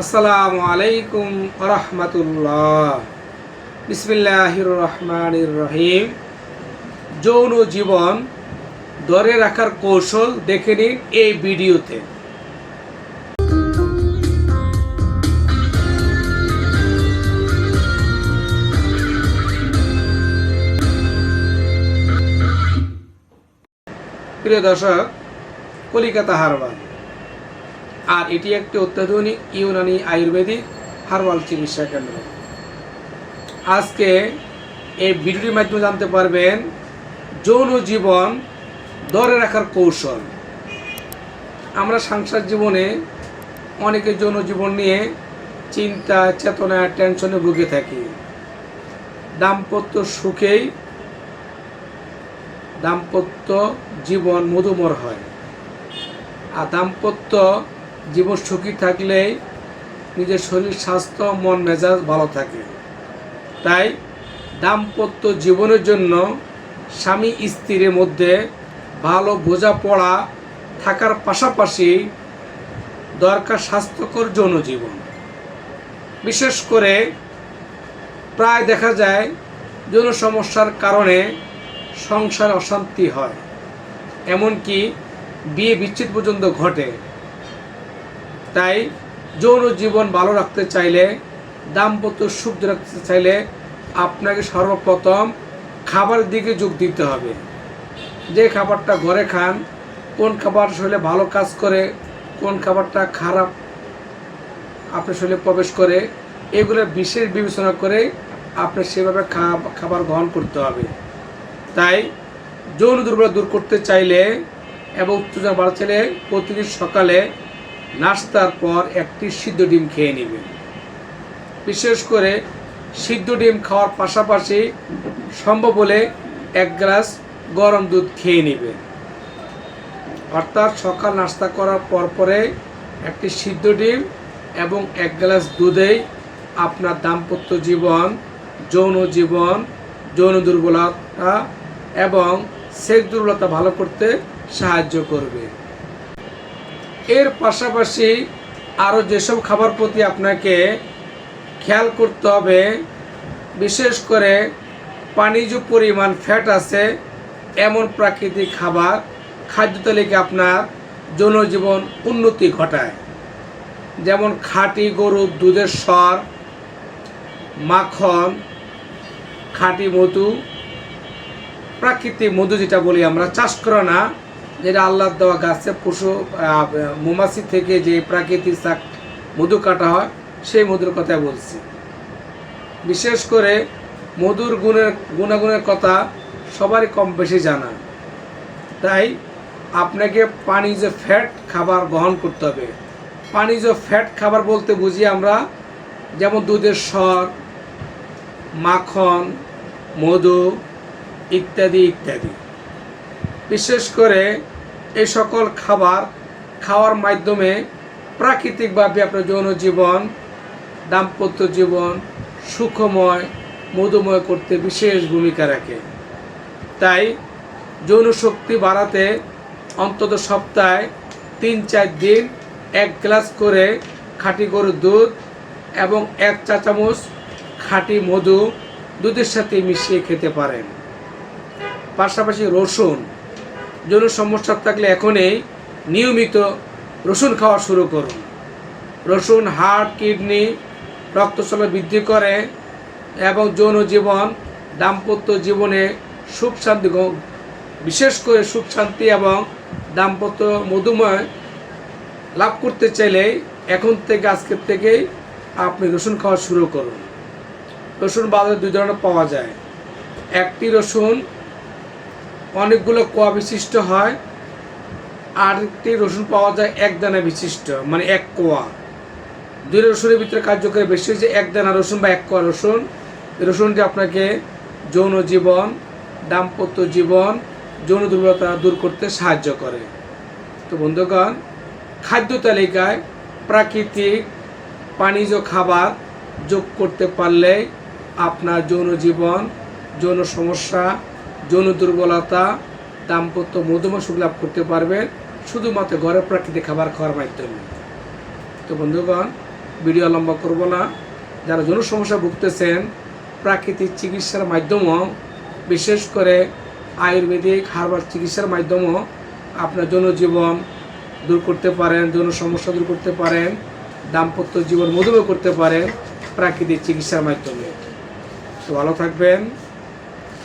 আসসালামু আলাইকুম রহমতুল্লাহ বিসমিল্লাহির রহমানির রহিম। যৌন জীবন ধরে রাখার কৌশল দেখে নিন এই ভিডিওতে। প্রিয় দর্শক, কলিকাতা হারবাল। আর এটি একটি অত্যাধুনিক ইউনানি আয়ুর্বেদিক হারবাল চিকিৎসা কেন্দ্র। আজকে এই ভিডিওটির মাধ্যমে জানতে পারবেন যৌন জীবন ধরে রাখার কৌশল। আমরা সংসার জীবনে অনেকে যৌন জীবন নিয়ে চিন্তা, চেতনা, টেনশনে ভুগে থাকি। দাম্পত্য সুখেই দাম্পত্য জীবন মধুমর হয়। আর দাম্পত্য জীবন সুখী থাকলেই নিজের শরীর, স্বাস্থ্য, মন, মেজাজ ভালো থাকে। তাই দাম্পত্য জীবনের জন্য স্বামী স্ত্রীর মধ্যে ভালো বোঝাপড়া থাকার পাশাপাশি দরকার স্বাস্থ্যকর যৌন জীবন। বিশেষ করে প্রায় দেখা যায় যৌন সমস্যার কারণে সংসার অশান্তি হয়। এমনকি বিয়ে বিচ্ছেদ পর্যন্ত ঘটে। তাই যৌন জীবন ভালো রাখতে চাইলে, দাম্পত্য সুখ রাখতে চাইলে আপনাকে সর্বপ্রথম খাবারের দিকে যোগ দিতে হবে। যে খাবারটা ঘরে খান, কোন খাবার শরীরে ভালো কাজ করে, কোন খাবারটা খারাপ আপনার শরীরে প্রবেশ করে, এগুলো বিশেষ বিবেচনা করে আপনি সেভাবে খাবার গ্রহণ করতে হবে। তাই যৌন দুর্বলতা দূর করতে চাইলে এবং উত্তেজনা বাড়াতে চাইলে প্রতিদিন সকালে নাস্তার পর একটি সিদ্ধ ডিম খেয়ে নেবেন বিশেষ করে সিদ্ধ ডিম খাওয়ার পাশাপাশি সম্ভব হলে এক গ্লাস গরম দুধ খেয়ে নেবেন অর্থাৎ সকাল নাস্তা করার পর পরে একটি সিদ্ধ ডিম এবং এক গ্লাস দুধেই আপনার দাম্পত্য জীবন, যৌন জীবন, যৌন দুর্বলতা এবং সেক্স দুর্বলতা ভালো করতে সাহায্য করবে। এর পাশাপাশি আরও যেসব খাবার প্রতি আপনাকে খেয়াল করতে হবে, বিশেষ করে পানিজ পরিমাণ ফ্যাট আছে, এমন প্রাকৃতিক খাবার খাদ্য তালিকা আপনার জনজীবন উন্নতি ঘটায়। যেমন খাঁটি গরুর দুধের স্বর মাখন, খাঁটি মধু, প্রাকৃতিক মধু যেটা বলি আমরা, চাষ করা না যেটা আল্লাহ দেওয়া গাছে পশু মৌমাছি থেকে যে প্রাকৃতিক শাক, মধু কাটা হয়, সেই মধুর কথা বলছি। বিশেষ করে মধুর গুণের, গুণাগুণের কথা সবারই কম বেশি জানা। তাই আপনাকে পানিজ ফ্যাট খাবার গ্রহণ করতে হবে। পানিজ ফ্যাট খাবার বলতে বুঝি আমরা যেমন দুধের সর, মাখন, মধু, ইত্যাদি ইত্যাদি। বিশেষ করে এই সকল খাবার খাওয়ার মাধ্যমে প্রাকৃতিকভাবে আপনার যৌন জীবন, দাম্পত্য জীবন সুখময়, মধুময় করতে বিশেষ ভূমিকা রাখে। তাই যৌন শক্তি বাড়াতে অন্তত সপ্তাহে তিন চার দিন এক গ্লাস করে খাঁটি গরুর দুধ এবং এক চা চামচ খাঁটি মধু দুধের সাথে মিশিয়ে খেতে পারেন। পাশাপাশি রসুন যৌন সমস্যা থাকলে এখনই নিয়মিত রসুন খাওয়া শুরু করুন। রসুন হার্ট কিডনি রক্তচলা বৃদ্ধি করে এবং যৌন জীবন, দাম্পত্য জীবনে সুখ শান্তি বিশেষ করে সুখ শান্তি এবং দাম্পত্য মধুময় লাভ করতে চাইলে এখন থেকে, আজকের থেকেই আপনি রসুন খাওয়া শুরু করুন। রসুন বাজারে দুই ধরনের পাওয়া যায়। একটি রসুন অনেকগুলো কোয়া বিশিষ্ট হয় আর একটি রসুন পাওয়া যায় এক দানা বিশিষ্ট মানে এক কোয়া। দুই রসুনের ভিতরে কার্যকরী বেশি হচ্ছে এক দানা রসুন বা এক কোয়া রসুন। রসুনটি আপনাকে যৌন জীবন, দাম্পত্য জীবন, যৌন দুর্বলতা দূর করতে সাহায্য করে। তো বন্ধুগণ, খাদ্য তালিকায় প্রাকৃতিক পানিজ খাবার যোগ করতে পারলে আপনার যৌন জীবন, যৌন সমস্যা যৌন দুর্বলতা, দাম্পত্য মধুময় সুখ লাভ করতে পারবেন শুধুমাত্র ঘরে প্রাকৃতিক খাবার খাওয়ার মাধ্যমে। তো বন্ধুগণ, ভিডিও লম্বা করব না। যারা যৌন সমস্যা ভুগতেছেন, প্রাকৃতিক চিকিৎসার মাধ্যমেও, বিশেষ করে আয়ুর্বেদিক হার্বাল চিকিৎসার মাধ্যমেও আপনার যৌন জীবন দূর করতে পারেন, যৌন সমস্যা দূর করতে পারেন, দাম্পত্য জীবন মধুমেহ করতে পারেন প্রাকৃতিক চিকিৎসার মাধ্যমে। তো ভালো থাকবেন।